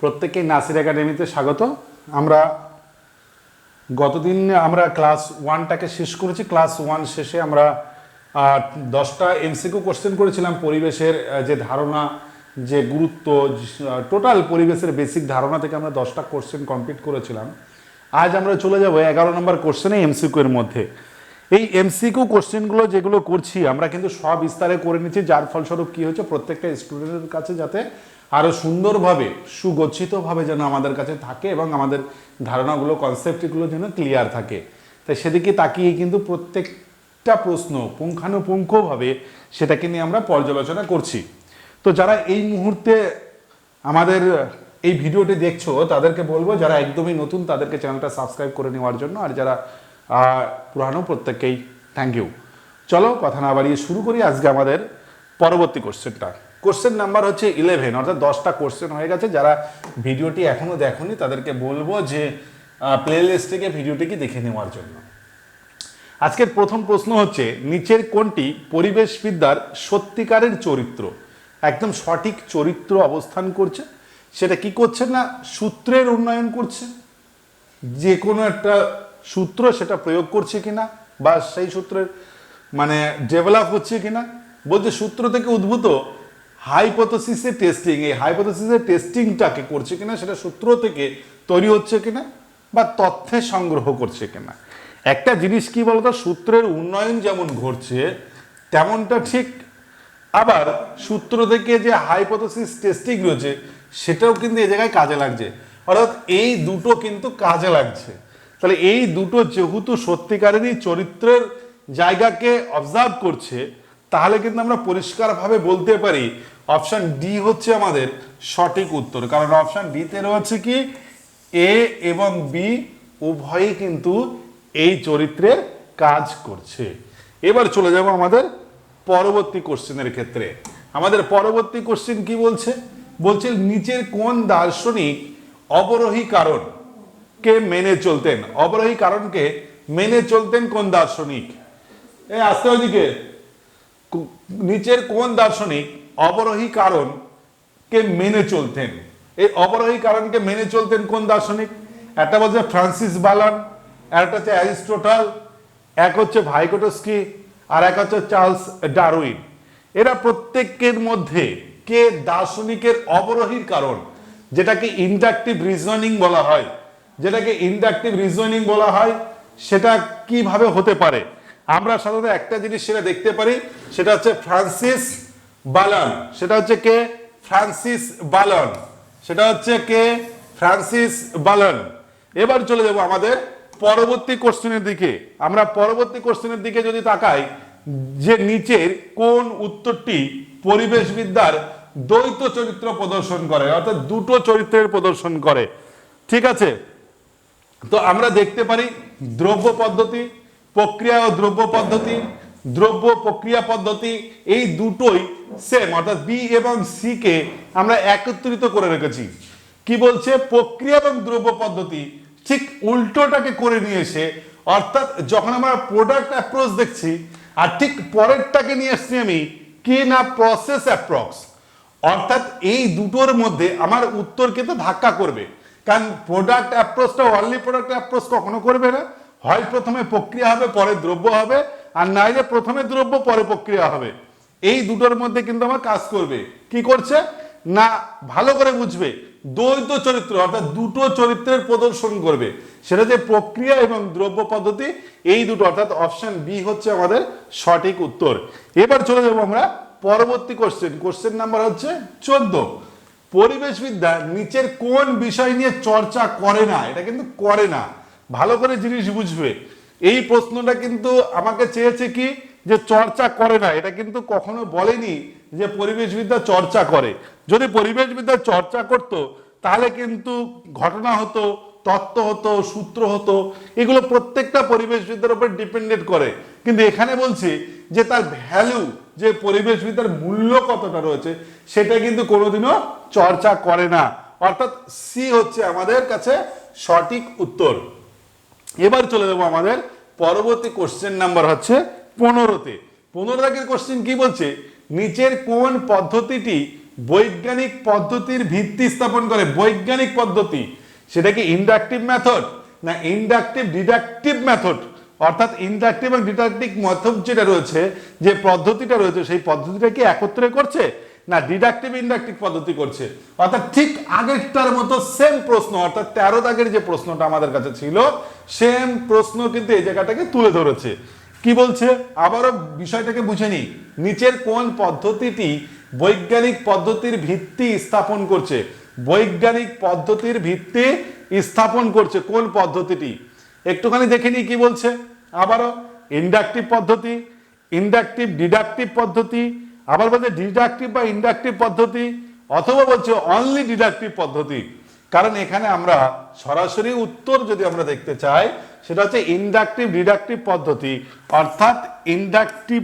প্রত্যেককেই নাসির একাডেমিতে স্বাগত। আমরা গতদিন আমরা ক্লাস ওয়ানটাকে শেষ করেছি। ক্লাস ওয়ান শেষে আমরা দশটা এমসিকিউ কোশ্চেন করেছিলাম। পরিবেশের যে ধারণা, যে গুরুত্ব টোটাল পরিবেশের বেসিক ধারণা থেকে আমরা দশটা কোশ্চেন কমপ্লিট করেছিলাম। আজ আমরা চলে যাব এগারো নম্বর কোশ্চেনে এমসিকিউ এর মধ্যে। এই এমসিকিউ কোশ্চেনগুলো যেগুলো করছি, আমরা কিন্তু সব বিস্তারে করে নিচ্ছি। যার ফলস্বরূপ কি হচ্ছে প্রত্যেকটা স্টুডেন্টের কাছে যাতে আরও সুন্দরভাবে, সুগচ্ছিতভাবে যেন আমাদের কাছে থাকে এবং আমাদের ধারণাগুলো কনসেপ্টগুলো যেন ক্লিয়ার থাকে। তাই সেদিকে তাকিয়ে কিন্তু প্রত্যেকটা প্রশ্ন পুঙ্খানুপুঙ্খভাবে সেটাকে নিয়ে আমরা পর্যালোচনা করছি। তো যারা এই মুহূর্তে আমাদের এই ভিডিওটি দেখছ, তাদেরকে বলব, যারা একদমই নতুন, তাদেরকে চ্যানেলটা সাবস্ক্রাইব করে নেওয়ার জন্য। আর যারা পুরানো, প্রত্যেককেই থ্যাংক ইউ চলো, কথা না বাড়িয়ে শুরু করি আজকে আমাদের পরবর্তী কোশ্চেনটা কোশ্চেন নাম্বার হচ্ছে ইলেভেন অর্থাৎ দশটা কোশ্চেন হয়ে গেছে। যারা ভিডিওটি এখনও দেখোনি, তাদেরকে বলব যে প্লে লিস্ট থেকে ভিডিওটিকে দেখে নেওয়ার জন্য। আজকের প্রথম প্রশ্ন হচ্ছে, নিচের কোনটি পরিবেশবিদ্যার সত্যিকারের চরিত্র? একদম সঠিক চরিত্র অবস্থান করছে। সেটা কি করছে না? সূত্রের উন্নয়ন করছে। যে কোনো একটা সূত্র সেটা প্রয়োগ করছে কিনা, বা সেই সূত্রের মানে ডেভেলপ হচ্ছে কিনা? বলছে সূত্র থেকে উদ্ভূত হাইপোথিসিসের টেস্টিং এই হাইপোথিসিসের টেস্টিংটাকে করছে কিনা, সেটা সূত্র থেকে তৈরি হচ্ছে কিনা, বা তথ্যের সংগ্রহ করছে কিনা। একটা জিনিস কি বলতো, সূত্রের উন্নয়ন যেমন ঘটছে, তেমনটা ঠিক। আবার সূত্র থেকে যে হাইপোথিসিস টেস্টিং রয়েছে, সেটাও কিন্তু এই জায়গায় কাজে লাগছে। অর্থাৎ এই দুটো কিন্তু কাজে লাগছে। তাহলে এই দুটো যেহেতু সত্যিকারেরই চরিত্রের জায়গাকে অবজার্ভ করছে, তাহলে কিন্তু আমরা পরিষ্কারভাবে বলতে পারি অপশন ডি হচ্ছে আমাদের সঠিক উত্তর। কারণ অপশন ডিতে রয়েছে কি? এ এবং বি উভয়ই কিন্তু এই চরিত্রে কাজ করছে। এবার চলে যাব আমাদের পরবর্তী কোশ্চেনের ক্ষেত্রে। আমাদের পরবর্তী কোশ্চেন কি বলছে? বলছে, নিচের কোন দার্শনিক অবরোহী কারণ কে মেনে চলতেন? অবরোহী কারণকে মেনে চলতেন কোন দার্শনিক? এই আসতে ওইদিকে কো- নিচের কোন দার্শনিক অবরোহী কারণকে মেনে চলতেন। এই অবরোহী কারণকে মেনে চলতেন কোন দার্শনিক? একটা বলছে ফ্রান্সিস বালান একটা হচ্ছে অ্যারিস্টোটল, এক হচ্ছে ভাইকোটস্কি, আর এক হচ্ছে চার্লস ডারউইন। এরা প্রত্যেকের মধ্যে কে দার্শনিকের অবরোহীর কারণ, যেটাকে ইন্ডাকটিভ রিজনিং বলা হয়, যেটাকে ইন্ডাকটিভ রিজনিং বলা হয়, সেটা কীভাবে হতে পারে? আমরা সাধারণত একটা জিনিস সেটা দেখতে পারি, সেটা হচ্ছে ফ্রান্সিস বালন, সেটা হচ্ছে কে? ফ্রান্সিস বালন, সেটা হচ্ছে কে? ফ্রান্সিস বালন। এবার চলে যাব আমাদের পরবর্তী কোশ্চেনের দিকে। আমরা পরবর্তী কোশ্চেনের দিকে যদি তাকাই, যে নিচের কোন উত্তরটি পরিবেশবিদ্যার দ্বৈত চরিত্র প্রদর্শন করে, অর্থাৎ দুটো চরিত্রের প্রদর্শন করে। ঠিক আছে? তো আমরা দেখতে পারি দ্রব্য পদ্ধতি, প্রক্রিয়া ও দ্রব্য পদ্ধতি দ্রব্য প্রক্রিয়া পদ্ধতি, এই দুটোই সেম অর্থাৎ বি এবং সি কে আমরা একত্রিত করে রেখেছি। কি বলছে? প্রক্রিয়া এবং দ্রব্য পদ্ধতি ঠিক উল্টোটাকে করে নিয়ে এসে, অর্থাৎ যখন আমরা প্রোডাক্ট অ্যাপ্রোচ দেখছি, আর ঠিক পরেরটাকে নিয়ে এসছি আমি, কি না প্রসেস অ্যাপ্রক্স অর্থাৎ এই দুটোর মধ্যে আমার উত্তর কিন্তু ধাক্কা করবে। কারণ প্রোডাক্ট অ্যাপ্রোচটা অনলি প্রোডাক্ট অ্যাপ্রোচ কখনো করবে না। হয় প্রথমে প্রক্রিয়া হবে, পরে দ্রব্য হবে। আর নাইলে প্রথমে দ্রব্য, পরে প্রক্রিয়া হবে। এই দুটোর মধ্যে কিন্তু আমার কাজ করবে। কি করছে? না, ভালো করে বুঝবে। দ্বৈত চরিত্র, অর্থাৎ দুটো চরিত্রের প্রদর্শন করবে। সেটা যে প্রক্রিয়া এবং দ্রব্য পদ্ধতি, এই দুটো, অর্থাৎ অপশন বি হচ্ছে আমাদের সঠিক উত্তর। এবার চলে যাব আমরা পরবর্তী কোশ্চেন কোশ্চেন নাম্বার হচ্ছে চোদ্দ। পরিবেশবিদ্যা নিচের কোন বিষয় নিয়ে চর্চা করে না? এটা কিন্তু করে না। ভালো করে জিনিস বুঝবে। এই প্রশ্নটা কিন্তু আমাকে চেয়েছে কি যে চর্চা করে না, এটা কিন্তু কখনো বলেনি যে পরিবেশবিদ্যা চর্চা করে। যদি পরিবেশবিদ্যা চর্চা করত, তাহলে কিন্তু ঘটনা হতো, তত্ত্ব হতো, সূত্র হতো, এগুলো প্রত্যেকটা পরিবেশবিদ্যার উপর ডিপেন্ডেন্ট করে। কিন্তু এখানে বলছি যে তার ভ্যালু, যে পরিবেশবিদ্যার মূল্য কতটা রয়েছে, সেটা কিন্তু কোনোদিনও চর্চা করে না। অর্থাৎ সি হচ্ছে আমাদের কাছে সঠিক উত্তর। এবার চলে যাব আমাদের পরবর্তী কোশ্চেন নাম্বার হচ্ছে পনেরোতে। পনেরো দাগের কোশ্চেন কি বলছে? নিচের কোন পদ্ধতিটি বৈজ্ঞানিক পদ্ধতির ভিত্তি স্থাপন করে? বৈজ্ঞানিক পদ্ধতি। সেটা কি ইন্ডাকটিভ মেথড না ইন্ডাকটিভ ডিডাকটিভ মেথড অর্থাৎ ইন্ডাকটিভ এবং ডিডাকটিভ মেথড যেটা রয়েছে, যে পদ্ধতিটা রয়েছে, সেই পদ্ধতিটা কি একত্রে করছে? না ডিডাকটিভ ইন্ডাকটিভ পদ্ধতি করছে। অর্থাৎ ঠিক আগেরটার মতো সেম প্রশ্ন, অর্থাৎ তেরো দাগের যে প্রশ্নটা আমাদের কাছে ছিল সেম প্রশ্ন কিন্তু এই জায়গাটাকে তুলে ধরেছে। কি বলছে? আবারও বিষয়টাকে বুঝে নি নিচের কোন পদ্ধতিটি বৈজ্ঞানিক পদ্ধতির ভিত্তি স্থাপন করছে? বৈজ্ঞানিক পদ্ধতির ভিত্তি স্থাপন করছে কোন পদ্ধতিটি? একটুখানি দেখে নি কি বলছে। আবারও ইন্ডাকটিভ পদ্ধতি ইন্ডাকটিভ ডিডাকটিভ পদ্ধতি আবার বলছে ডিডাকটিভ বা ইন্ডাকটিভ পদ্ধতি, অথবা বলছে অনলি ডিডাকটিভ পদ্ধতি। কারণ এখানে আমরা সরাসরি উত্তর যদি আমরা দেখতে চাই, সেটা হচ্ছে ইন্ডাকটিভ ডিডাকটিভ পদ্ধতি। অর্থাৎ ইন্ডাকটিভ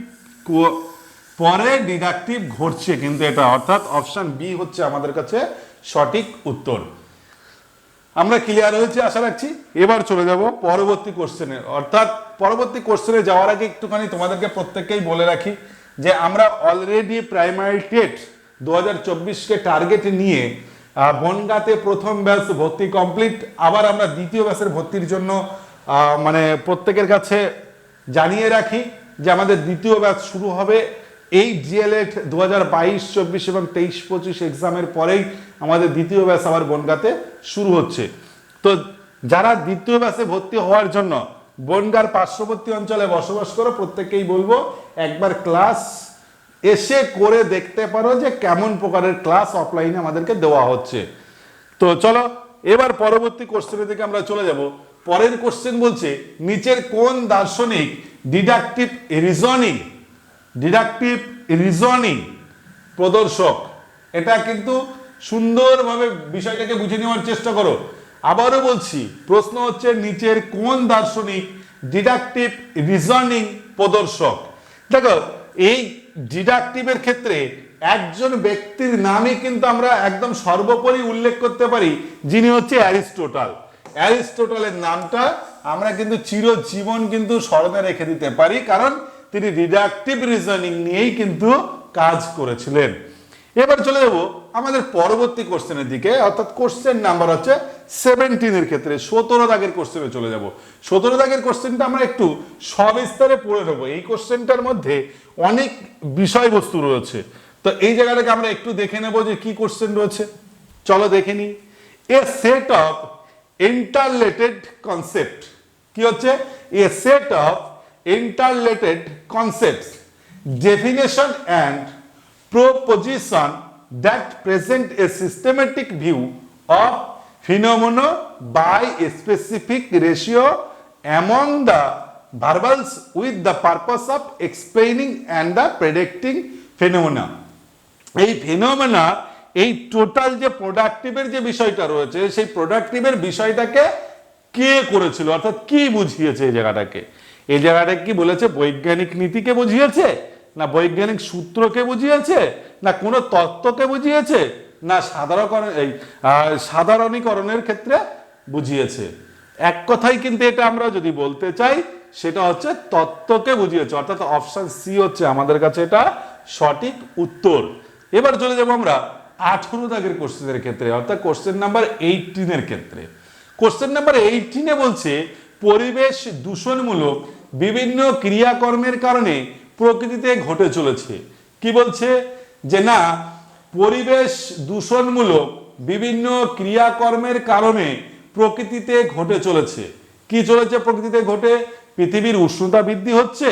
পরে ডিডাকটিভ ঘটছে, কিন্তু এটা অর্থাৎ অপশন বি হচ্ছে আমাদের কাছে সঠিক উত্তর। আমরা ক্লিয়ার হয়েছে, আশা রাখছি? এবার চলে যাব পরবর্তী কোশ্চেনে অর্থাৎ পরবর্তী কোশ্চেনে যাওয়ার আগে একটুখানি তোমাদেরকে প্রত্যেককেই বলে রাখি যে আমরা অলরেডি প্রাইমারি টেট দু হাজার চব্বিশকে টার্গেট নিয়ে বনগাঁতে প্রথম ব্যাচ ভর্তি কমপ্লিট আবার আমরা দ্বিতীয় ব্যাচের ভর্তির জন্য মানে প্রত্যেকের কাছে জানিয়ে রাখি যে আমাদের দ্বিতীয় ব্যাচ শুরু হবে এই জিএলএড দু হাজার বাইশ, চব্বিশ এবং তেইশ, পঁচিশ এক্সামের পরেই আমাদের দ্বিতীয় ব্যাচ আবার বনগাঁতে শুরু হচ্ছে। তো যারা দ্বিতীয় ব্যাচে ভর্তি হওয়ার জন্য বনগার পার্শ্ববর্তী অঞ্চলে বসবাস করো, প্রত্যেককেই বলব, একবার ক্লাস এসে করে দেখতে পারো যে কেমন প্রকারের ক্লাস অফলাইনে আমাদেরকে দেওয়া হচ্ছে। তো চলো, এবার পরবর্তী কোশ্চেনের দিকে আমরা চলে যাব। পরের কোশ্চেন বলছে, নিচের কোন দার্শনিক ডিডাকটিভ রিজনিং ডিডাকটিভ রিজনিং প্রদর্শক। এটা কিন্তু সুন্দরভাবে বিষয়টাকে বুঝে নেওয়ার চেষ্টা করো। আবারও বলছি, প্রশ্ন হচ্ছে নিচের কোন দার্শনিক ডিডাকটিভ রিজনিং প্রদর্শক? দেখো, এই ডিডাকটিভের ক্ষেত্রে একজন ব্যক্তির নামই কিন্তু আমরা একদম সর্বোপরি উল্লেখ করতে পারি, যিনি হচ্ছে অ্যারিস্টোটাল। অ্যারিস্টোটালের নামটা আমরা কিন্তু চিরজীবন কিন্তু স্মরণে রেখে দিতে পারি, কারণ তিনি ডিডাকটিভ রিজনিং নিয়েই কিন্তু কাজ করেছিলেন। এবার চলে যাব আমাদের পরবর্তী কোশ্চেনের দিকে, অর্থাৎ কোশ্চেন নাম্বার হচ্ছে সেভেন্টিনের ক্ষেত্রে সতেরো দাগের কোশ্চেনে চলে যাব। সতেরো দাগের কোশ্চেনটা আমরা একটু সবিস্তারে পড়ে নেব। এই কোশ্চেনটার মধ্যে অনেক বিষয়বস্তু রয়েছে। তো এই জায়গাটাকে আমরা একটু দেখে নেব যে কি কোশ্চেন রয়েছে। চলো দেখে নিই। A set of interrelated concept কি হচ্ছে? A set of interrelated concept definition and proposition that present a systematic view of phenomena a specific ratio among the verbals with the purpose of explaining and the predicting phenomena. এই phenomena এই total যে প্রোডাক্টিভের যে বিষয়টা রয়েছে, সেই প্রোডাক্টিভের বিষয়টাকে কে করেছিল? অর্থাৎ কি বুঝিয়েছে এই জায়গাটাকে? এই জায়গাটা কি বলেছে? বৈজ্ঞানিক নীতিকে বুঝিয়েছে? না বৈজ্ঞানিক সূত্রকে বুঝিয়েছে? না কোনো তত্ত্বকে বুঝিয়েছে? না সাধারণ এই সাধারণীকরণের ক্ষেত্রে বুঝিয়েছে। এক কথাই কিন্তু এটা আমরা যদি বলতে চাই, সেটা হচ্ছে তত্ত্বকে বুঝিয়েছে, অর্থাৎ অপশন সি হচ্ছে আমাদের কাছে এটা সঠিক উত্তর। এবার চলে যাব আমরা আঠেরো দাগের কোশ্চেনের ক্ষেত্রে, অর্থাৎ কোশ্চেন নাম্বার এইটিনের ক্ষেত্রে। কোশ্চেন নাম্বার এইটিনে বলছে, পরিবেশ দূষণমূলক বিভিন্ন ক্রিয়াকর্মের কারণে প্রকৃতিতে ঘটে চলেছে। কি বলছে? যে না পরিবেশ দূষণমূলক বিভিন্ন ক্রিয়াকর্মের কারণে প্রকৃতিতে ঘটে চলেছে। কি চলেছে প্রকৃতিতে ঘটে? পৃথিবীর উষ্ণতা বৃদ্ধি হচ্ছে,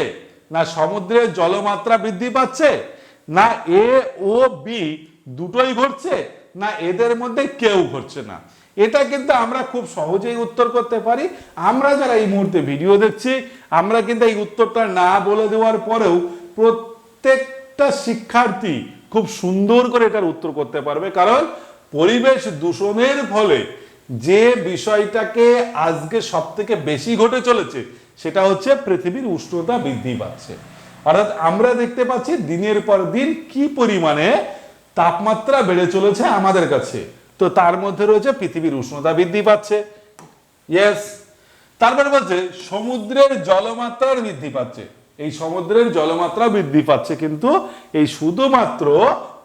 না সমুদ্রের জলমাত্রা বৃদ্ধি পাচ্ছে, না এ ও বি দুটোই ঘটছে, না এদের মধ্যে কেউ ঘটছে না। এটা কিন্তু আমরা খুব সহজেই উত্তর করতে পারি। আমরা যারা এই মুহূর্তে ভিডিও দেখছি, আমরা কিন্তু এই উত্তরটা না বলে দেওয়ার পরেও প্রত্যেকটা শিক্ষার্থী খুব সুন্দর করে এটার উত্তর করতে পারবে, কারণ পরিবেশ দূষণের ফলে যে বিষয়টাকে আজকে সব থেকে বেশি ঘটে চলেছে, সেটা হচ্ছে পৃথিবীর উষ্ণতা বৃদ্ধি পাচ্ছে। অর্থাৎ আমরা দেখতে পাচ্ছি দিনের পর দিন কি পরিমাণে তাপমাত্রা বেড়ে চলেছে আমাদের কাছে। তো তার মধ্যে রয়েছে পৃথিবীর উষ্ণতা বৃদ্ধি পাচ্ছে। ইয়েস তারপরে বলছে, সমুদ্রের জলমাত্রার বৃদ্ধি পাচ্ছে। এই সমুদ্রের জলমাত্রা বৃদ্ধি পাচ্ছে, কিন্তু এই শুধুমাত্র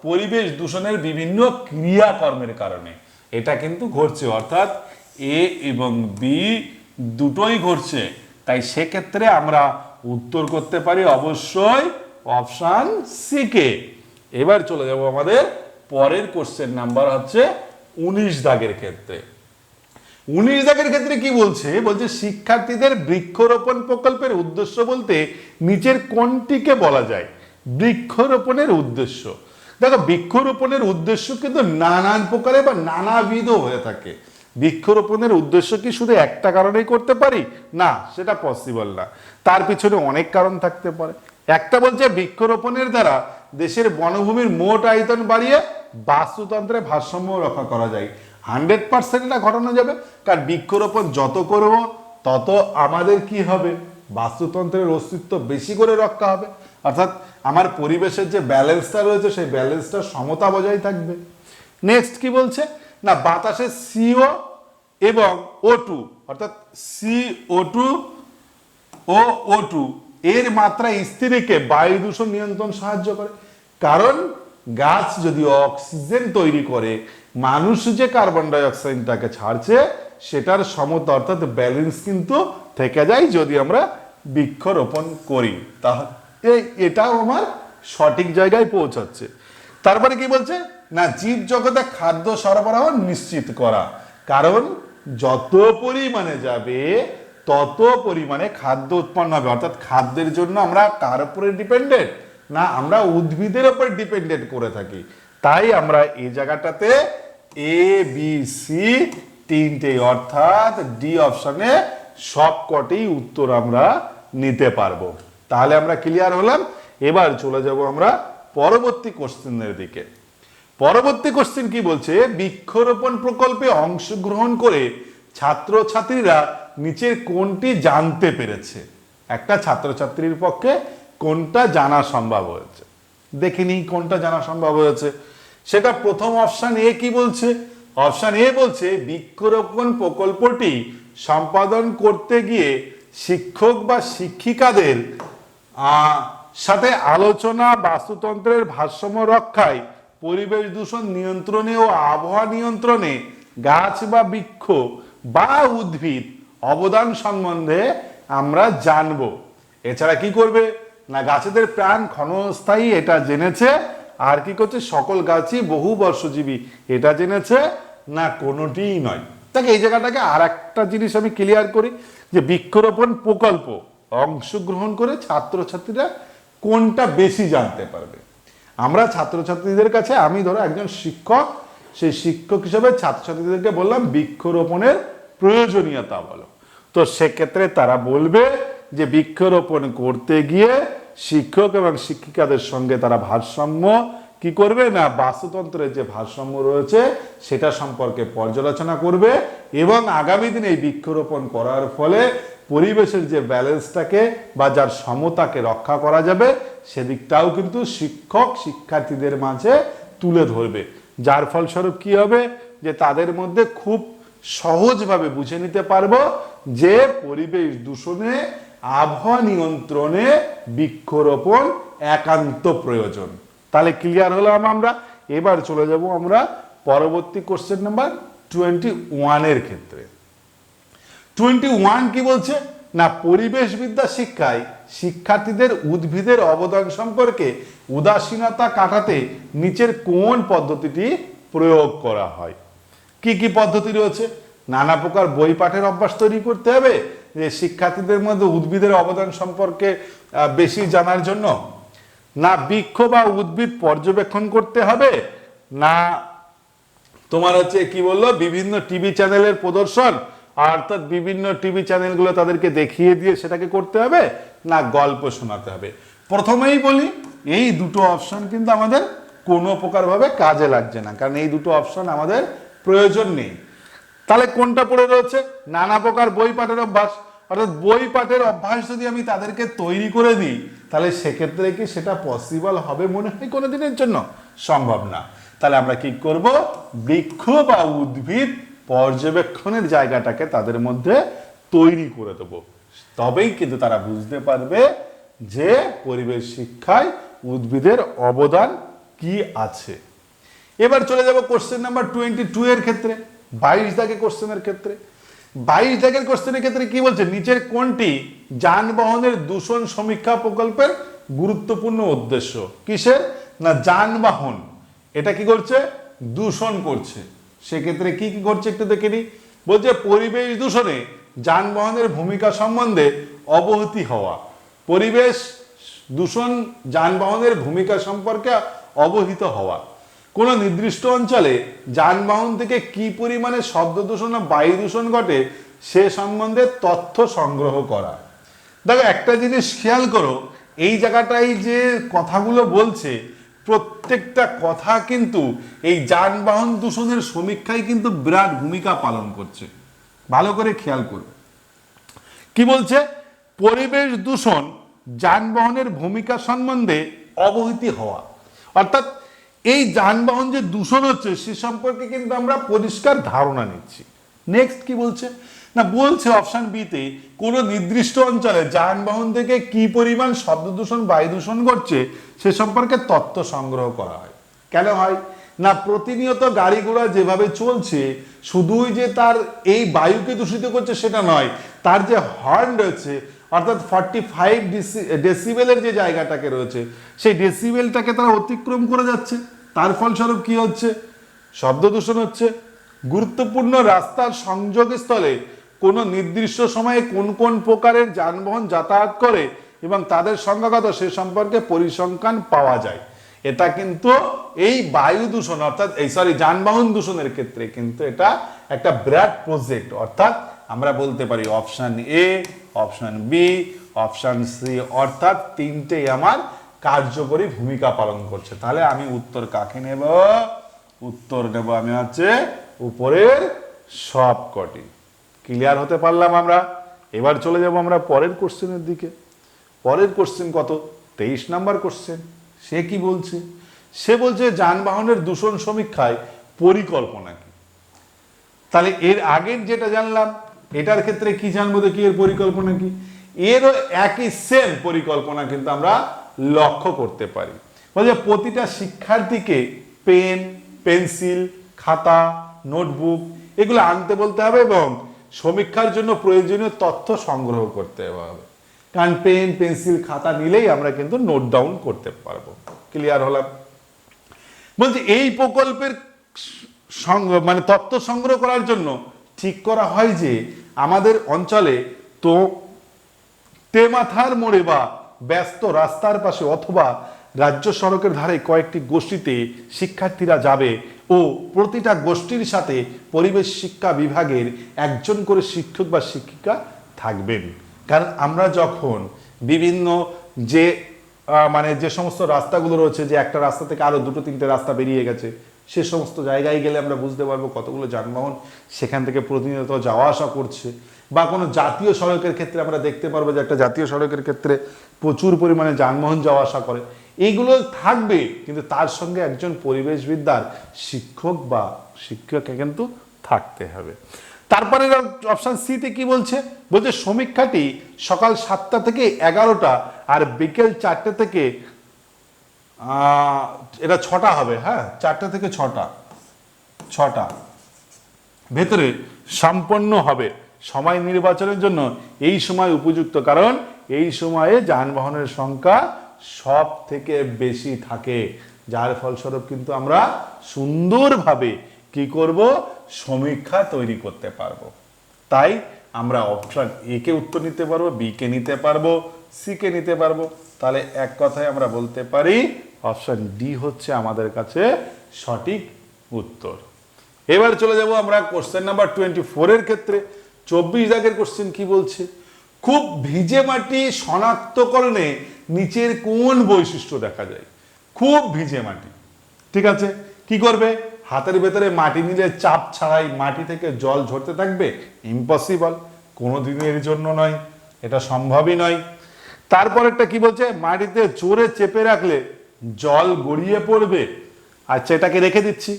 পরিবেশ দূষণের বিভিন্ন ক্রিয়াকর্মের কারণে। এটা কিন্তু ঘটছে, অর্থাৎ এ এবং বি দুটোই ঘটছে। তাই সেক্ষেত্রে আমরা উত্তর করতে পারি অবশ্যই অপশান সি কে। এবার চলে যাব আমাদের পরের কোশ্চেন নাম্বার হচ্ছে উনিশ দাগের ক্ষেত্রে। উনিশ দাগের ক্ষেত্রে কি বলছে? বলছে, শিক্ষার্থীদের বৃক্ষরোপণ প্রকল্পের উদ্দেশ্য বলতে নিচের কোনটিকে বলা যায় বৃক্ষরোপণের উদ্দেশ্য। দেখো, বৃক্ষরোপণের উদ্দেশ্য কিন্তু নানান প্রকারে বা নানাবিধ হয়ে থাকে। বৃক্ষরোপণের উদ্দেশ্য কি শুধু একটা কারণেই করতে পারি? না, সেটা পসিবল না। তার পিছনে অনেক কারণ থাকতে পারে। একটা বলছে, বৃক্ষরোপণের দ্বারা দেশের বনভূমির মোট আয়তন বাড়িয়ে বাস্তুতন্ত্রের ভারসাম্য রক্ষা করা যায়। হান্ড্রেড পার্সেন্ট এটা ঘটানো যাবে। কারণ বৃক্ষরোপণ যত করব, তত আমাদের কি হবে? বাস্তুতন্ত্রের অস্তিত্ব বেশি করে রক্ষা হবে। অর্থাৎ আমার পরিবেশের যে ব্যালেন্সটা রয়েছে, সেই ব্যালেন্সটা সমতা বজায় থাকবে। নেক্সট কি বলছে? না বাতাসে সিও এবং ও টু অর্থাৎ C O two O O two এর মাত্রা স্ত্রীকে বায়ু দূষণ নিয়ন্ত্রণ সাহায্য করে। কারণ গাছ যদি অক্সিজেন তৈরি করে, মানুষ যে কার্বন ডাই অক্সাইডটাকে ছাড়ছে, সেটার সমতা অর্থাৎ ব্যালেন্স কিন্তু থেকে যায় যদি আমরা বৃক্ষরোপণ করি। তাহলে এটাও আমার সঠিক জায়গায় পৌঁছাচ্ছে। তারপরে কি বলছে? না, জীব জগতে খাদ্য সরবরাহ নিশ্চিত করা। কারণ যত পরিমাণে যাবে, তত পরিমাণে খাদ্য উৎপন্ন হবে। অর্থাৎ খাদ্যের জন্য আমরা কার উপরে ডিপেন্ডেন্ট না, আমরা উদ্ভিদের উপর ডিপেন্ডেন্ট করে থাকি। তাই আমরা এই জায়গাটাতে এ বি সি তিনটে, অর্থাৎ ডি অপশনে সব কটি উত্তর আমরা নিতে পারব। তাহলে আমরা ক্লিয়ার হলাম। এবার চলে যাব আমরা পরবর্তী কোশ্চেনের দিকে। পরবর্তী কোশ্চেন কি বলছে? বৃক্ষরোপণ প্রকল্পে অংশগ্রহণ করে ছাত্রছাত্রীরা নিচের কোনটি জানতে পেরেছে? একটা ছাত্রছাত্রীর পক্ষে কোনটা জানা সম্ভব হয়েছে? দেখে দেখিনি কোনটা জানা সম্ভব হয়েছে। সেটা প্রথম অপশান এ কি বলছে? অপশান এ বলছে, বৃক্ষরোপণ প্রকল্পটি সম্পাদন করতে গিয়ে শিক্ষক বা শিক্ষিকাদের সাথে আলোচনা বাস্তুতন্ত্রের ভারসাম্য রক্ষায়, পরিবেশ দূষণ নিয়ন্ত্রণে ও আবহাওয়া নিয়ন্ত্রণে গাছ বা বৃক্ষ বা উদ্ভিদ অবদান সম্বন্ধে আমরা জানব। এছাড়া কি করবে? না, গাছেদের প্রাণ ক্ষণস্থায়ী, এটা জেনেছে। আর কি করছে? সকল গাছই বহু বর্ষজীবী, এটা জেনেছে। না, কোনোটিই নয়। তাকে এই জায়গাটাকে আর একটা জিনিস আমি ক্লিয়ার করি, যে বৃক্ষরোপণ প্রকল্প অংশগ্রহণ করে ছাত্রছাত্রীরা কোনটা বেশি জানতে পারবে? আমরা ছাত্রছাত্রীদের কাছে, আমি ধরো একজন শিক্ষক, সেই শিক্ষক হিসেবে ছাত্রছাত্রীদেরকে বললাম, বৃক্ষরোপণের প্রয়োজনীয়তা বলো। তো সেক্ষেত্রে তারা বলবে যে বৃক্ষরোপণ করতে গিয়ে শিক্ষক এবং শিক্ষিকাদের সঙ্গে তারা ভারসাম্য কি করবে না বাস্তুতন্ত্রের যে ভারসাম্য রয়েছে সেটা সম্পর্কে পর্যালোচনা করবে এবং আগামী দিনে এই বৃক্ষরোপণ করার ফলে পরিবেশের যে ব্যালেন্সটাকে বা যার সমতাকে রক্ষা করা যাবে সেদিকটাও কিন্তু শিক্ষক শিক্ষার্থীদের মাঝে তুলে ধরবে। যার ফলস্বরূপ কি হবে? যে তাদের মধ্যে খুব সহজভাবে বুঝে নিতে পারব যে পরিবেশ দূষণে আবহাওয়া নিয়ন্ত্রণে বৃক্ষরোপণ একান্ত প্রয়োজন। তাহলে ক্লিয়ার হলাম আমরা? এবার চলে যাব আমরা পরবর্তী কোশ্চেন নাম্বার টোয়েন্টি ওয়ানের ক্ষেত্রে। টোয়েন্টি ওয়ান কি বলছে? না পরিবেশবিদ্যা শিক্ষায় শিক্ষার্থীদের উদ্ভিদের অবদান সম্পর্কে উদাসীনতা কাটাতে নিচের কোন পদ্ধতিটি প্রয়োগ করা হয়? কি কি পদ্ধতি রয়েছে? নানা প্রকার বই পাঠের অভ্যাস তৈরি করতে হবে। যে শিক্ষার্থীদের মধ্যে উদ্ভিদের অবদান সম্পর্কে বেশি জানার জন্য? না বৃক্ষ বা উদ্ভিদ পর্যবেক্ষণ করতে হবে? না তোমার হচ্ছে কি বলল? বিভিন্ন টিভি চ্যানেলের প্রদর্শন, অর্থাৎ বিভিন্ন টিভি চ্যানেলগুলো তাদেরকে দেখিয়ে দিয়ে সেটাকে করতে হবে, না গল্প শোনাতে হবে? প্রথমেই বলি, এই দুটো অপশন কিন্তু আমাদের কোনো প্রকারভাবে কাজে লাগছে না, কারণ এই দুটো অপশন আমাদের প্রয়োজন নেই। তাহলে কোনটা পড়ে রয়েছে? নানা প্রকার বই পাঠের অভ্যাস। অর্থাৎ বই পাঠের অভ্যাস যদি আমি তাদেরকে তৈরি করে দিই, তাহলে সেক্ষেত্রে কি সেটা পসিবল হবে মনে হয় কোনো দিনের জন্য? সম্ভব না। তাহলে আমরা কি করব? বৃক্ষ বা উদ্ভিদ পর্যবেক্ষণের জায়গাটাকে তাদের মধ্যে তৈরি করে দেবো। তবেই কিন্তু তারা বুঝতে পারবে যে পরিবেশ শিক্ষায় উদ্ভিদের অবদান কি আছে। এবার চলে যাব কোশ্চেন নাম্বার টোয়েন্টি টু এর ক্ষেত্রে। বাইশ দাগে কোশ্চেনের ক্ষেত্রে। বাইশ দাগের কোশ্চেনের ক্ষেত্রে কি বলছে? নিচের কোনটি যানবাহনের দূষণ সমীক্ষা প্রকল্পের গুরুত্বপূর্ণ উদ্দেশ্য? কিসের? না, যানবাহন। এটা কি করছে? দূষণ করছে। সেক্ষেত্রে কি কি করছে একটু দেখে নিই। বলছে, পরিবেশ দূষণে যানবাহনের ভূমিকা সম্বন্ধে অবহতি হওয়া। পরিবেশ দূষণ যানবাহনের ভূমিকা সম্পর্কে অবহিত হওয়া। কোনো নির্দিষ্ট অঞ্চলে যানবাহন থেকে কি পরিমাণে শব্দ দূষণ ও বায়ু দূষণ ঘটে সে সম্বন্ধে তথ্য সংগ্রহ করা। দেখো, একটা জিনিস খেয়াল করো, এই জায়গাটাই যে কথাগুলো বলছে, প্রত্যেকটা কথা কিন্তু এই যানবাহন দূষণের সমীক্ষায় কিন্তু বিরাট ভূমিকা পালন করছে। ভালো করে খেয়াল করো। কি বলছে? পরিবেশ দূষণ যানবাহনের ভূমিকা সম্বন্ধে অবহিত হওয়া। অর্থাৎ এই যানবাহন যে দূষণ হচ্ছে, সে সম্পর্কে কিন্তু আমরা পরিষ্কার ধারণা নিচ্ছি। নেক্সট কি বলছে? না, বলছে অপশন বিতে কোনো নির্দিষ্ট অঞ্চলে যানবাহন থেকে কি পরিমাণ শব্দ দূষণ, বায়ু দূষণ ঘটছে, সে সম্পর্কে তথ্য সংগ্রহ করা হয়। কেন হয়? না, প্রতিনিয়ত গাড়ি ঘোড়া যেভাবে চলছে, শুধুই যে তার এই বায়ুকে দূষিত করছে সেটা নয়, তার যে হর্ন রয়েছে অর্থাৎ ফর্টি ফাইভ ডেসিবেলের যে জায়গাটাকে রয়েছে, সেই ডেসিবেলটাকে তারা অতিক্রম করে যাচ্ছে। তার ফলস্বরূপ কি হচ্ছে? শব্দ দূষণ হচ্ছে। গুরুত্বপূর্ণ রাস্তার সংযোগস্থলে কোনো নির্দিষ্ট সময়ে কোন কোন প্রকারের যানবাহন যাতায়াত করে এবং তাদের সংখ্যাগত সে সম্পর্কে পরিসংখ্যান পাওয়া যায়। এটা কিন্তু এই বায়ু দূষণ, অর্থাৎ এই সরি যানবাহন দূষণের ক্ষেত্রে কিন্তু এটা একটা বিরাট প্রজেক্ট অর্থাৎ আমরা বলতে পারি option A option B option C অর্থাৎ তিনটেই আমার কার্যকরী ভূমিকা পালন করছে। তাহলে আমি উত্তর কাকে নেব? উত্তর নেব আমি হচ্ছে উপরের সব কটি। ক্লিয়ার হতে পারলাম আমরা? এবার চলে যাব আমরা পরের কোশ্চেনের দিকে। পরের কোশ্চেন কত? তেইশ নাম্বার কোশ্চেন সে কি বলছে? সে বলছে যানবাহনের দূষণ সমীক্ষায় পরিকল্পনা কি? তাহলে এর আগের যেটা জানলাম এটার ক্ষেত্রে কি জানব দেখি এর পরিকল্পনা কি? এরও একই সেম পরিকল্পনা কিন্তু আমরা লক্ষ্য করতে পারি। বলছে প্রতিটা শিক্ষার্থীকে পেন, পেন্সিল, খাতা, নোটবুক এগুলো আনতে বলতে হবে এবং সমীক্ষার জন্য প্রয়োজনীয় তথ্য সংগ্রহ করতে হবে। কারণ পেন, পেন্সিল, খাতা নিলেই আমরা কিন্তু নোট ডাউন করতে পারব। ক্লিয়ার হলাম? বলছি এই প্রকল্পের মানে তথ্য সংগ্রহ করার জন্য ঠিক করা হয় যে আমাদের অঞ্চলে তো তেমাথার মোড়ে বা ব্যস্ত রাস্তার পাশে অথবা রাজ্য সড়কের ধারে কয়েকটি গোষ্ঠীতে শিক্ষার্থীরা যাবে ও প্রতিটা গোষ্ঠীর সাথে পরিবেশ শিক্ষা বিভাগের একজন করে শিক্ষক বা শিক্ষিকা থাকবেন। কারণ আমরা যখন বিভিন্ন যে মানে যে সমস্ত রাস্তাগুলো রয়েছে, যে একটা রাস্তা থেকে আরও দুটো, তিনটে রাস্তা বেরিয়ে গেছে সে সমস্ত জায়গায় গেলে আমরা বুঝতে পারব কতগুলো যানবাহন সেখান থেকে প্রতিনিয়ত যাওয়া আসা করছে। বা কোনো জাতীয় সড়কের ক্ষেত্রে আমরা দেখতে পারব যে একটা জাতীয় সড়কের ক্ষেত্রে প্রচুর পরিমাণে যানবাহন যাওয়া আসা করে। এইগুলো থাকবে, কিন্তু তার সঙ্গে একজন পরিবেশবিদ্যার শিক্ষক বা শিক্ষককে কিন্তু থাকতে হবে। তারপরে অপশান সিতে কি বলছে? বলছে, সমীক্ষাটি সকাল সাতটা থেকে এগারোটা আর বিকেল চারটে থেকে এটা ছটা হবে হ্যাঁ? চারটে থেকে ছটা। ছটা। ভেতরে সম্পন্ন হবে সময় নির্বাচনের জন্য এই সময় উপযুক্ত, কারণ এই সময়ে যানবাহনের সংখ্যা সব থেকে বেশি থাকে। যার ফলস্বরূপ কিন্তু আমরা সুন্দরভাবে কি করব? সমীক্ষা তৈরি করতে পারব। তাই আমরা অপশন এ কে উত্তর নিতে পারব বি কে নিতে পারব সি কে নিতে পারব। তাহলে এক কথায় আমরা বলতে পারি অপশন ডি হচ্ছে আমাদের কাছে সঠিক উত্তর। এবার চলে যাব আমরা কোশ্চেন নাম্বার টোয়েন্টি ফোরের ক্ষেত্রে। চব্বিশ দাগের কোশ্চেন কি বলছে? খুব ভিজে মাটি শনাক্তকরণে নিচের কোন বৈশিষ্ট্য দেখা যায়? খুব ভিজে মাটি। ঠিক আছে? কি করবে? হাতের ভেতরে মাটি নিলে চাপ ছাড়াই মাটি থেকে জল ঝরতে থাকবে? ইম্পসিবল কোনো দিনের জন্য নয়। এটা সম্ভবই নয়। তারপর একটা কি বলছে? মাটিতে জোরে চেপে রাখলে জল গড়িয়ে পড়বে। আচ্ছা এটাকে রেখে দিচ্ছি।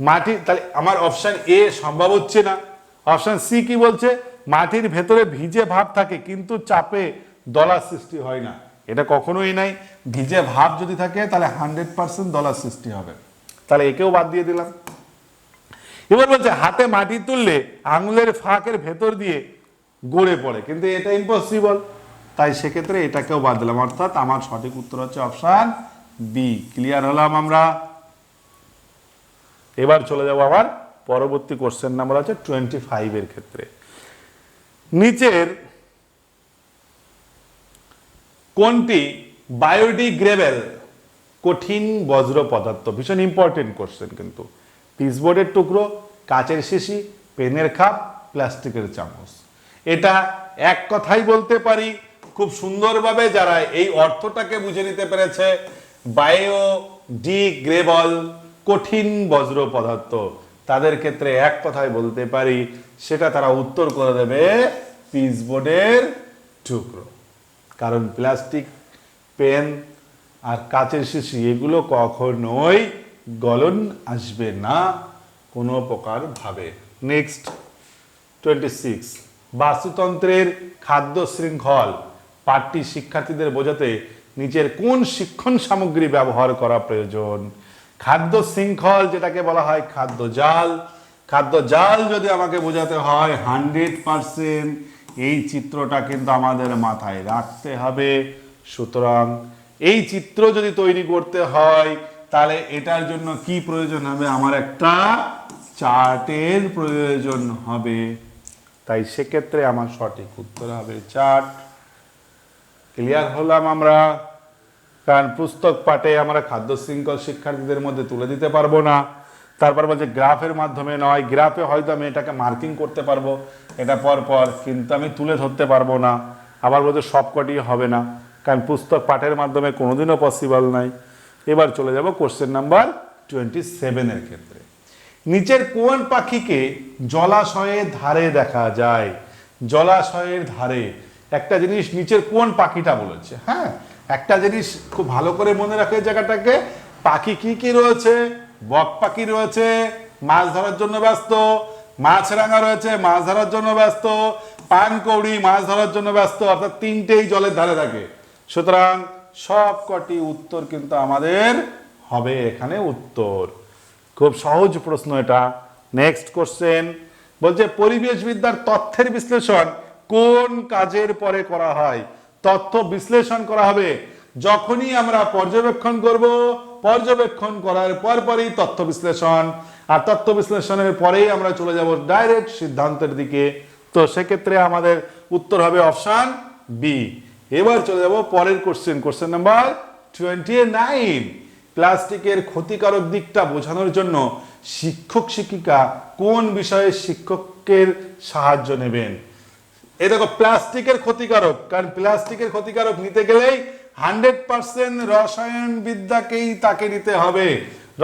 মাটি, তাহলে আমার অপশান এ সম্ভব হচ্ছে না। অপশান সি কি বলছে? মাটির ভেতরে ভিজে ভাব থাকে, কিন্তু চাপে দলার সৃষ্টি হয় না। এটা কখনোই নাই। ভিজে ভাব যদি থাকে, তাহলে হান্ড্রেড পার্সেন্ট দলার সৃষ্টি হবে। তাহলে একেও বাদ দিয়ে দিলাম। এবার বলছে, হাতে মাটি তুললে আঙুলের ফাঁকের ভেতর দিয়ে গড়ে পড়ে। কিন্তু এটা ইম্পসিবল তাই সেক্ষেত্রে এটাকেও বাদ দিলাম। অর্থাৎ আমার সঠিক উত্তর হচ্ছে অপশান বি ক্লিয়ার হলাম আমরা? এবার চলে যাব আবার পরবর্তী কোশ্চেন নাম্বার আছে টোয়েন্টি ফাইভের ক্ষেত্রে। নিচের কোনটি বায়োডিগ্রেবেল কঠিন বজ্র পদার্থ? ভীষণ ইম্পর্টেন্ট কোশ্চেন কিন্তু। পিসবোর্ডের টুকরো, কাচের শিশি, পেনের খাপ প্লাস্টিকের চামচ। এটা এক কথাই বলতে পারি, খুব সুন্দরভাবে যারা এই অর্থটাকে বুঝে নিতে পেরেছে বায়োডিগ্রেবল কঠিন বজ্র পদার্থ। তাদের ক্ষেত্রে এক কথায় বলতে পারি, সেটা তারা উত্তর করে দেবে পিসবোর্ডের টুকরো। কারণ প্লাস্টিক, পেন আর কাচের শিশি, এগুলো কখনোই গলন আসবে না, কোনো প্রকার ভাবে। Next, twenty six. বাস্তুতন্ত্রের খাদ্য শৃঙ্খল। পাঠটি শিক্ষার্থীদের বোঝাতে নিচের কোন শিক্ষণ সামগ্রী ব্যবহার করা প্রয়োজন? খাদ্য শৃঙ্খল, যেটাকে বলা হয় খাদ্য জাল। খাদ্য জাল যদি আমাকে বোঝাতে হয়, হান্ড্রেড পারসেন্ট এই চিত্রটা কিন্তু আমাদের মাথায় রাখতে হবে। সুতরাং এই চিত্র যদি তৈরি করতে হয়, তাহলে এটার জন্য কি প্রয়োজন হবে? আমার একটা চার্টের প্রয়োজন হবে। তাই সেক্ষেত্রে আমার সঠিক উত্তর হবে চার্ট। ক্লিয়ার হলাম আমরা? কারণ পুস্তক পাঠে আমরা খাদ্য শৃঙ্খল শিক্ষার্থীদের মধ্যে তুলে দিতে পারব না। তারপর বলছে গ্রাফের মাধ্যমে নয়, গ্রাফে হয়তো আমি এটাকে মার্কিং করতে পারব, এটা পর পর, কিন্তু আমি তুলে ধরতে পারব না। আবার বলছে সবকটি হবে না, কারণ পুস্তক পাঠের মাধ্যমে কোনোদিনও পসিবল নাই। এবার চলে যাব কোশ্চেন নাম্বার টোয়েন্টি সেভেনের ক্ষেত্রে। নিচের কোন পাখিকে জলাশয়ের ধারে দেখা যায়? জলাশয়ের ধারে একটা জিনিস নিচের কোন পাখিটা বলেছে? হ্যাঁ একটা জিনিস খুব ভালো করে মনে রাখে জায়গাটাকে, পাখি কি কি রয়েছে? বক পাখি রয়েছে, মাছ ধরার জন্য ব্যস্ত মাছরাঙা রয়েছে, মাছ ধরার জন্য ব্যস্ত পানকৌড়ি মাছ ধরার জন্য ব্যস্ত, অর্থাৎ তিনটেই জলের ধারে থাকে। সুতরাং সব কটি উত্তর কিন্তু আমাদের হবে এখানে উত্তর। খুব সহজ প্রশ্ন এটা। নেক্সট কোশ্চেন বলছে, পরিবেশবিদ্যার তথ্যের বিশ্লেষণ কোন কাজের পরে করা হয়? তথ্য বিশ্লেষণ করা হবে। যখনই আমরা পর্যবেক্ষণ করব, পর্যবেক্ষণ করার পর পরই তথ্য বিশ্লেষণ। আর তথ্য বিশ্লেষণের পরেই আমরা চলে যাব ডাইরেক্ট সিদ্ধান্তের দিকে। তো সেক্ষেত্রে আমাদের উত্তর হবে অপশান বি এবার চলে যাব পরের question question number twenty nine প্লাস্টিকের ক্ষতিকারক দিকটা বোঝানোর জন্য শিক্ষক, শিক্ষিকা কোন বিষয়ে শিক্ষকের সাহায্য নেবেন? এই দেখো, প্লাস্টিকের ক্ষতিকারক, কারণ প্লাস্টিকের ক্ষতিকারক নিতে গেলেই হান্ড্রেড পার্সেন্ট রসায়ন বিদ্যাকেই তাকে নিতে হবে।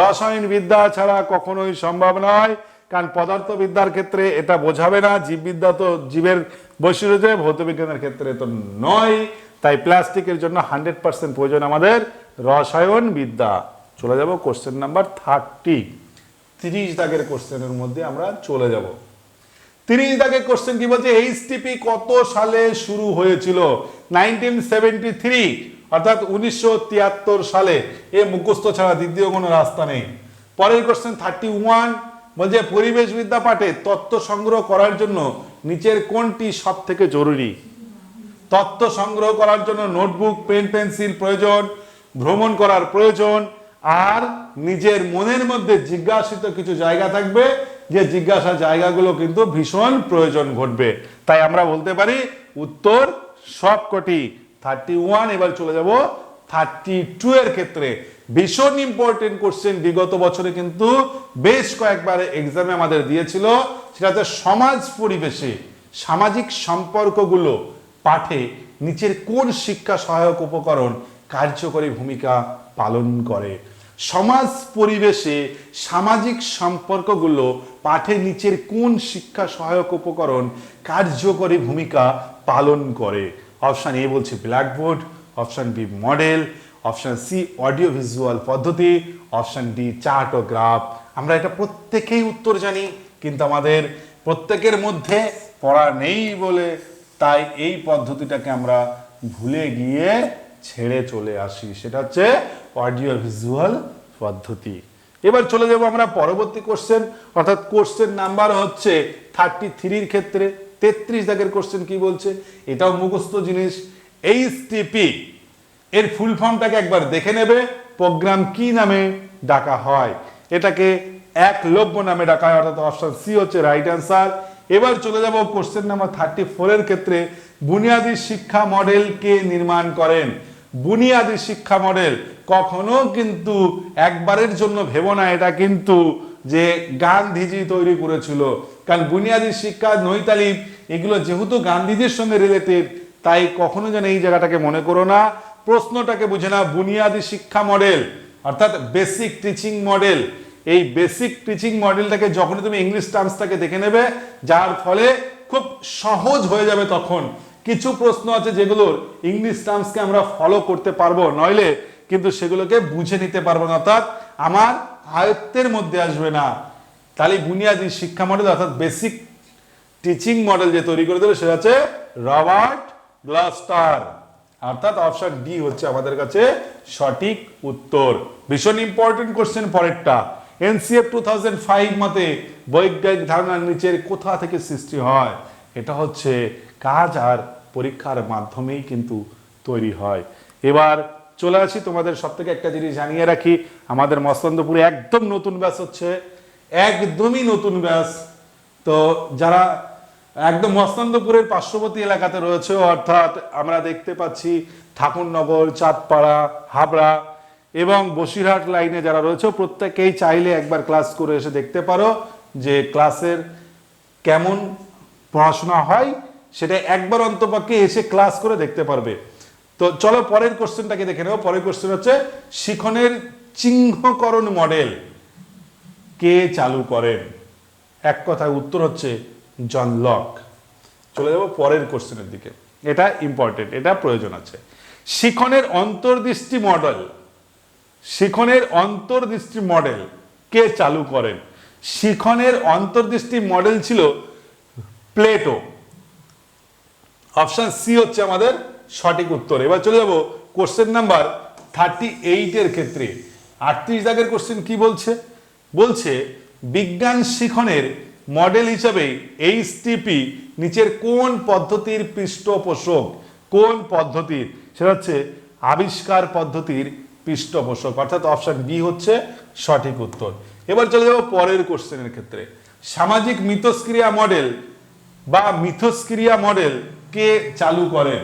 রসায়ন বিদ্যা ছাড়া কখনোই সম্ভব নয়, কারণ পদার্থবিদ্যার ক্ষেত্রে এটা বোঝাবে না, জীববিদ্যা তো জীবের বৈশিষ্ট্য, ভৌতবিজ্ঞানের ক্ষেত্রে তো নয়। তাই প্লাস্টিকের জন্য হান্ড্রেড পার্সেন্ট প্রয়োজন আমাদের রসায়ন বিদ্যা চলে যাব কোশ্চেন নাম্বার থার্টি। তিরিশ দাগের কোশ্চেনের মধ্যে আমরা চলে যাব। তিরিশ দাগের কোশ্চেন কি বলছে? এইচটিপি কত সালে শুরু হয়েছিল? নাইনটিন সেভেন্টি থ্রি অর্থাৎ উনিশশো তিয়াত্তর সালে। এ মুখস্থ ছাড়া দ্বিতীয় কোনো রাস্তা নেই। পরের কোশ্চেন থার্টি ওয়ান বলছে পরিবেশবিদ্যা পাঠে তত্ত্ব সংগ্রহ করার জন্য নিচের কোনটি সব থেকে জরুরি? তথ্য সংগ্রহ করার জন্য নোটবুক, পেন, পেন্সিল প্রয়োজন, ভ্রমণ করার প্রয়োজন, আর নিজের মনের মধ্যে জিজ্ঞাসিত কিছু জায়গা থাকবে যে জিজ্ঞাসা জায়গাগুলো কিন্তু ভীষণ প্রয়োজন ঘটবে। তাই আমরা বলতে পারি, উত্তর সবকটি। থার্টি ওয়ান এবার চলে যাব থার্টি টু এর ক্ষেত্রে। ভীষণ ইম্পর্টেন্ট কোশ্চেন বিগত বছরে কিন্তু বেশ কয়েকবার এক্সামে আমাদের দিয়েছিল। সেটা হচ্ছে সমাজ পরিবেশে সামাজিক সম্পর্কগুলো পাঠে নিচের কোন শিক্ষা সহায়ক উপকরণ কার্যকরী ভূমিকা পালন করে? সমাজ পরিবেশে সামাজিক সম্পর্কগুলো পাঠে নিচের কোন শিক্ষা সহায়ক উপকরণ কার্যকরী ভূমিকা পালন করে? অপশান এ বলছে blackboard, option B model, option C audio visual পদ্ধতি, অপশান ডি চার্ট ও গ্রাফ আমরা এটা প্রত্যেকেই উত্তর জানি, কিন্তু আমাদের প্রত্যেকের মধ্যে পড়া নেই বলে তাই এই পদ্ধতিটাকে আমরা ভুলে গিয়ে ছেড়ে চলে আসি। সেটা হচ্ছে অডিও ভিজুয়াল পদ্ধতি। এবার চলে যাব আমরা পরবর্তী কোশ্চেন অর্থাৎ কোশ্চেন নাম্বার হচ্ছে থার্টি থ্রির ক্ষেত্রে তেত্রিশ দাগের কোশ্চেন কি বলছে? এটাও মুখস্থ জিনিস। এইচটিপি এর ফুল ফর্মটাকে একবার দেখে নেবে প্রোগ্রাম কি নামে ডাকা হয়? এটাকে এক লভ্য নামে ডাকা হয়, অর্থাৎ অপশন সি হচ্ছে রাইট অ্যান্সার এবার চলে যাব কোশ্চেন নাম্বার থার্টি ফোরের ক্ষেত্রে, বুনিয়াদী শিক্ষা মডেল কে নির্মাণ করেন? বুনিয়াদী শিক্ষা মডেল। কখনো কিন্তু একবারের জন্য ভেবো না এটা কিন্তু যে গান্ধীজি তৈরি করেছিল। কারণ বুনিয়াদী শিক্ষা নৈতালিম এগুলো যেহেতু গান্ধীজির সঙ্গে রিলেটেড তাই কখনো যেন এই জায়গাটাকে মনে করো না। প্রশ্নটাকে বুঝে না বুনিয়াদী শিক্ষা মডেল, অর্থাৎ বেসিক টিচিং মডেল এই বেসিক টিচিং মডেলটাকে যখনই তুমি ইংলিশ টার্মসটাকে দেখে নেবে, যার ফলে খুব সহজ হয়ে যাবে তখন। কিছু প্রশ্ন আছে যেগুলোর ইংলিশ টার্মসকে আমরা ফলো করতে পারব নইলে, কিন্তু সেগুলোকে বুঝে নিতে পারব না। অর্থাৎ আমার আয়ত্তের মধ্যে আসবে না। তাহলে বুনিয়াদী শিক্ষা মডেল অর্থাৎ বেসিক টিচিং মডেল যে তৈরি করে দেবে, সেটা হচ্ছে রবার্ট গ্লাস্টার। অর্থাৎ অপশন ডি হচ্ছে আমাদের কাছে সঠিক উত্তর। ভীষণ ইম্পর্টেন্ট কোশ্চেন পরেরটা। এনসিএফ টু থাউজেন্ড ফাইভ মতে বৈজ্ঞানিক ধারণার নিচের কোথা থেকে সৃষ্টি হয়? এটা হচ্ছে কাজ আর পরীক্ষার মাধ্যমেই কিন্তু তৈরি হয়। এবার চলে আসি তোমাদের সব থেকে একটা জিনিস জানিয়ে রাখি। আমাদের মস্তন্দপুরে একদম নতুন ব্যাস হচ্ছে, একদমই নতুন ব্যাস। তো যারা একদম মস্তন্দপুরের পার্শ্ববর্তী এলাকাতে রয়েছে, অর্থাৎ আমরা দেখতে পাচ্ছি ঠাকুরনগর, চাঁদপাড়া, হাবড়া এবং বসিরহাট লাইনে যারা রয়েছে, প্রত্যেকেই চাইলে একবার ক্লাস করে এসে দেখতে পারো যে ক্লাসের কেমন পড়াশোনা হয় সেটা একবার অন্তপক্ষে এসে ক্লাস করে দেখতে পারবে। তো চলো পরের কোশ্চেনটাকে দেখে নেব। পরের কোশ্চেন হচ্ছে, শিখনের চিহ্নকরণ মডেল কে চালু করেন? এক কথায় উত্তর হচ্ছে, জন লক। চলে যাব পরের কোশ্চেনের দিকে। এটা ইম্পর্টেন্ট এটা প্রয়োজন আছে। শিখনের অন্তর্দৃষ্টি মডেল শিখনের অন্তর্দৃষ্টি মডেল কে চালু করেন? শিখনের অন্তর্দৃষ্টি মডেল ছিল প্লেটো। অপশন সি হচ্ছে আমাদের সঠিক উত্তর। এবার চলে যাব কোশ্চেন নাম্বার থার্টি এইটের ক্ষেত্রে। আটত্রিশ দাগের কোশ্চেন কি বলছে? বলছে, বিজ্ঞান শিখনের মডেল হিসাবে এইচটিপি নিচের কোন পদ্ধতির পৃষ্ঠপোষক? কোন পদ্ধতির? সেটা হচ্ছে আবিষ্কার পদ্ধতির পৃষ্ঠপোষক। অর্থাৎ অপশন বি হচ্ছে সঠিক উত্তর। এবার চলে যাব পরের কোশ্চেনের ক্ষেত্রে। সামাজিক মিথস্ক্রিয়া মডেল বা মিথস্ক্রিয়া মডেল কে চালু করেন?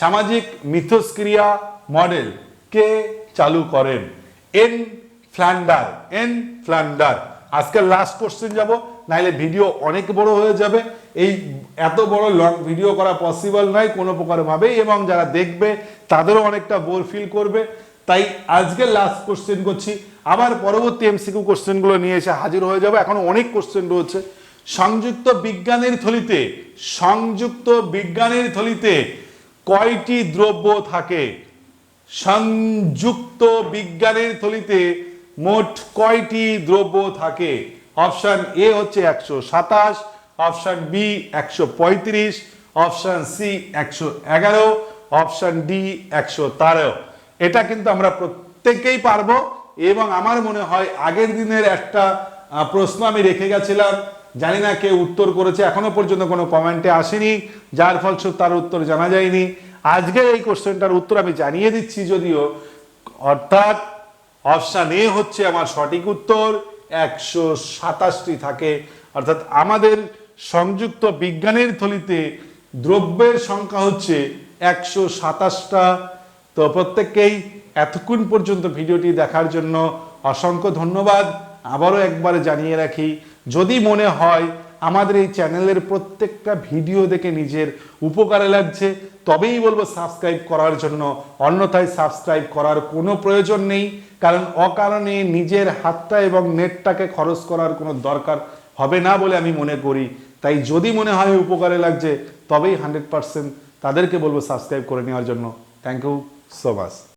সামাজিক মিথস্ক্রিয়া মডেল কে চালু করেন? N Flanders N Flanders. আজকে লাস্ট কোশ্চেন যাব, নাইলে ভিডিও অনেক বড় হয়ে যাবে। এই এত বড় লং ভিডিও করা পসিবল নয় কোনো প্রকার ভাবে এবং যারা দেখবে, তাদেরও অনেকটা বোর ফিল করবে। তাই আজকে লাস্ট কোশ্চেন করছি। আবার পরবর্তী এমসিকিউ কোশ্চেনগুলো নিয়ে এসে হাজির হয়ে যাবে। এখন অনেক কোশ্চেন রয়েছে। সংযুক্ত বিজ্ঞানের থলিতে, সংযুক্ত বিজ্ঞানের থলিতে কয়টি দ্রব্য থাকে? সংযুক্ত বিজ্ঞানের থলিতে মোট কয়টি দ্রব্য থাকে? অপশন এ হচ্ছে একশো সাতাশ, অপশন বি একশো পঁয়ত্রিশ, অপশন সি একশো এগারো, অপশন ডি একশো তেরো। এটা কিন্তু আমরা প্রত্যেকেই পারব এবং আমার মনে হয় আগের দিনের একটা প্রশ্ন আমি রেখে গেছিলাম। জানি না কে উত্তর করেছে, এখনও পর্যন্ত কোনো কমেন্টে আসেনি, যার ফলস্বরূপ তার উত্তর জানা যায়নি। আজকের এই কোশ্চেনটার উত্তর আমি জানিয়ে দিচ্ছি যদিও, অর্থাৎ অপশান এ হচ্ছে আমার সঠিক উত্তর, একশো সাতাশটি থাকে। অর্থাৎ আমাদের সংযুক্ত বিজ্ঞানের থলিতে দ্রব্যের সংখ্যা হচ্ছে একশো সাতাশটা। তো প্রত্যেককেই এতক্ষণ পর্যন্ত ভিডিওটি দেখার জন্য অসংখ্য ধন্যবাদ। আবারও একবার জানিয়ে রাখি যদি মনে হয় আমাদের এই চ্যানেলের প্রত্যেকটা ভিডিও দেখে নিজের উপকারে লাগছে, তবেই বলব সাবস্ক্রাইব করার জন্য। অন্যথায় সাবস্ক্রাইব করার কোনো প্রয়োজন নেই, কারণ অকারণে নিজের হাতটা এবং নেটটাকে খরচ করার কোনো দরকার হবে না বলে আমি মনে করি। তাই যদি মনে হয় উপকারে লাগছে, তবেই হান্ড্রেড পার্সেন্ট তাদেরকে বলব সাবস্ক্রাইব করে নেওয়ার জন্য। Thank you so much.